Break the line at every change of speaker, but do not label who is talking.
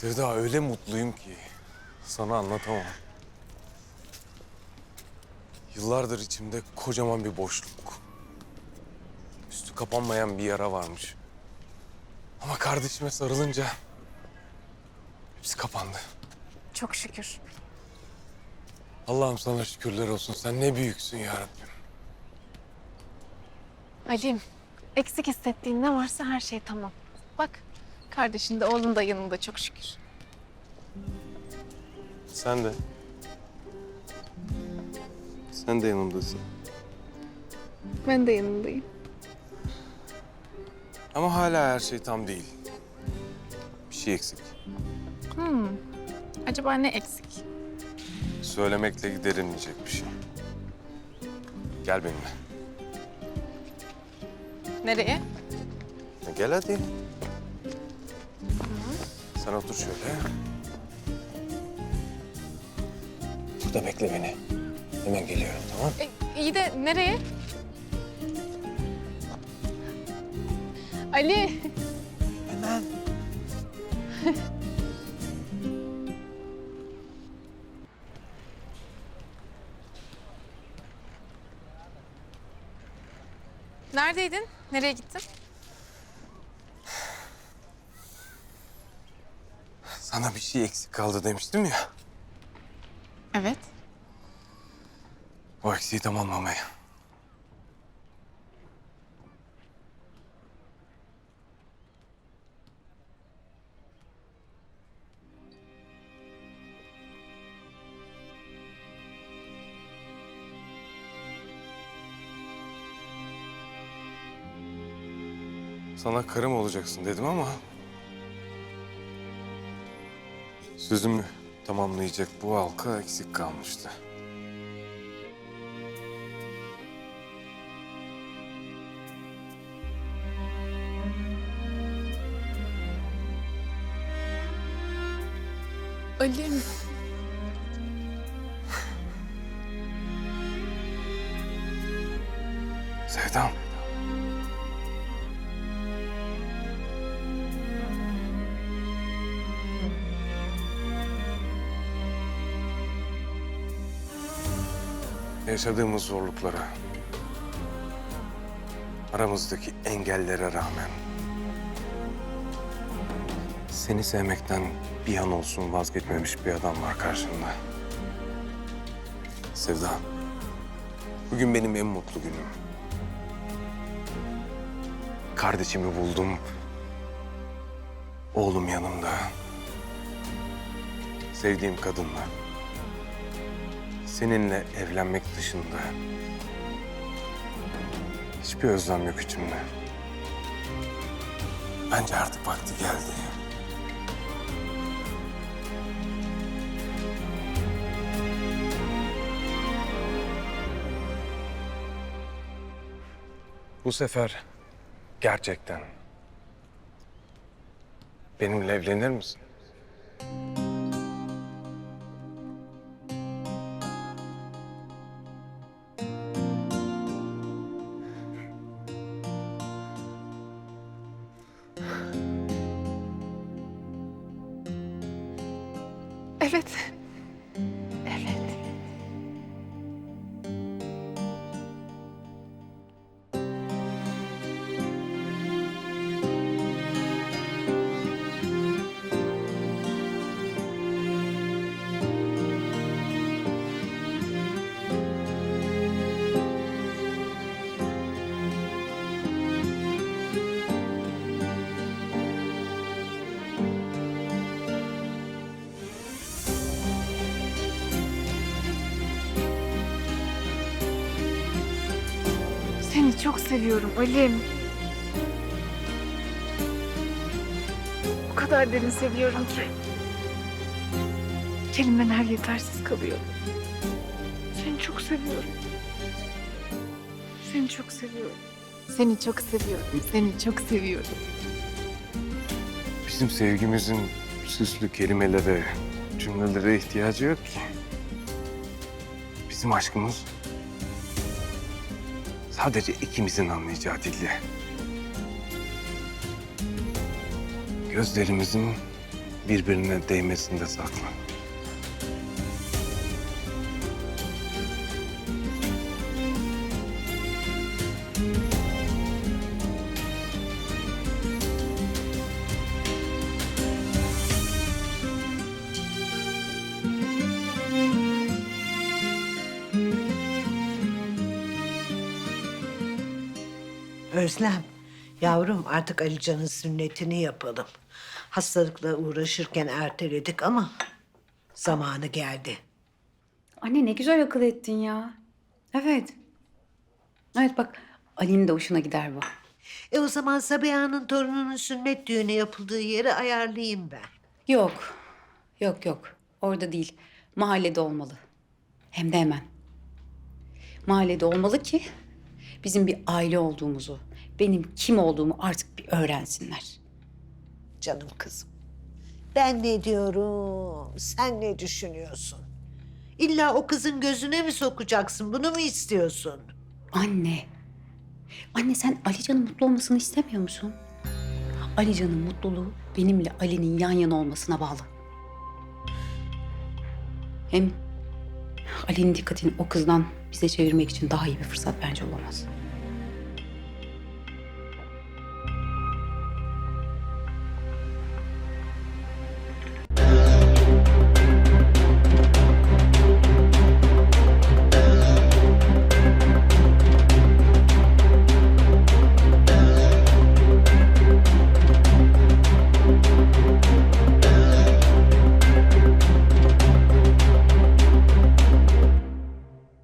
Sevda öyle mutluyum ki sana anlatamam. Yıllardır içimde kocaman bir boşluk. Üstü kapanmayan bir yara varmış. Ama kardeşime sarılınca hepsi kapandı.
Çok şükür.
Allah'ım sana şükürler olsun. Sen ne büyüksün ya Rabbim.
Ali'm, eksik hissettiğin ne varsa her şey tamam. Bak, kardeşin de oğlun da yanında çok şükür.
Sen de. Sen de yanımdasın.
Ben de yanındayım.
Ama hala her şey tam değil. Bir şey eksik.
Hmm. Acaba ne eksik?
Söylemekle giderilmeyecek bir şey. Gel benimle.
Nereye?
Ya Gel hadi. Sen otur şöyle. Burada bekle beni. Hemen geliyorum tamam
E, iyi de nereye? Ali.
Hemen.
Neredeydin? Nereye gittin?
Sana bir şey eksik kaldı demiştim ya.
Evet.
O eksiği tamamlamaya. Sana karım olacaksın dedim ama... Sözümü tamamlayacak bu halka eksik kalmıştı.
Ali'm.
Sevdam. Yaşadığımız zorluklara, aramızdaki engellere rağmen seni sevmekten bir an olsun vazgeçmemiş bir adam var karşımda. Sevda. Bugün benim en mutlu günüm. Kardeşimi buldum. Oğlum yanımda. Sevdiğim kadınla. Seninle evlenmek dışında hiçbir özlem yok içimde. Bence artık vakti geldi. Bu sefer gerçekten benimle evlenir misin?
Evet. Çok seviyorum Ali'm. O kadar derin seviyorum ki. Kelimeler yetersiz kalıyor. Seni çok seviyorum. Seni çok seviyorum. Seni çok seviyorum. Seni çok seviyorum.
Bizim sevgimizin süslü kelimelere, cümlelere ihtiyacı yok ki. Bizim aşkımız sadece ikimizin anlayacağı dilde. Gözlerimizin birbirine değmesini de
Özlem, yavrum artık Alican'ın sünnetini yapalım. Hastalıkla uğraşırken erteledik ama zamanı geldi.
Anne ne güzel akıl ettin ya. Evet. Evet bak Ali'nin de hoşuna gider bu.
E o zaman Sabiha'nın torununun sünnet düğünü yapıldığı yeri ayarlayayım ben.
Yok. Yok yok. Orada değil. Mahallede olmalı. Hem de hemen. Mahallede olmalı ki bizim bir aile olduğumuzu, benim kim olduğumu artık bir öğrensinler.
Canım kızım. Ben ne diyorum, sen ne düşünüyorsun? İlla o kızın gözüne mi sokacaksın, bunu mu istiyorsun?
Anne. Anne sen Alican'ın mutlu olmasını istemiyor musun? Alican'ın mutluluğu benimle Ali'nin yan yana olmasına bağlı. Hem Ali'nin dikkatini o kızdan bize çevirmek için daha iyi bir fırsat bence olamaz.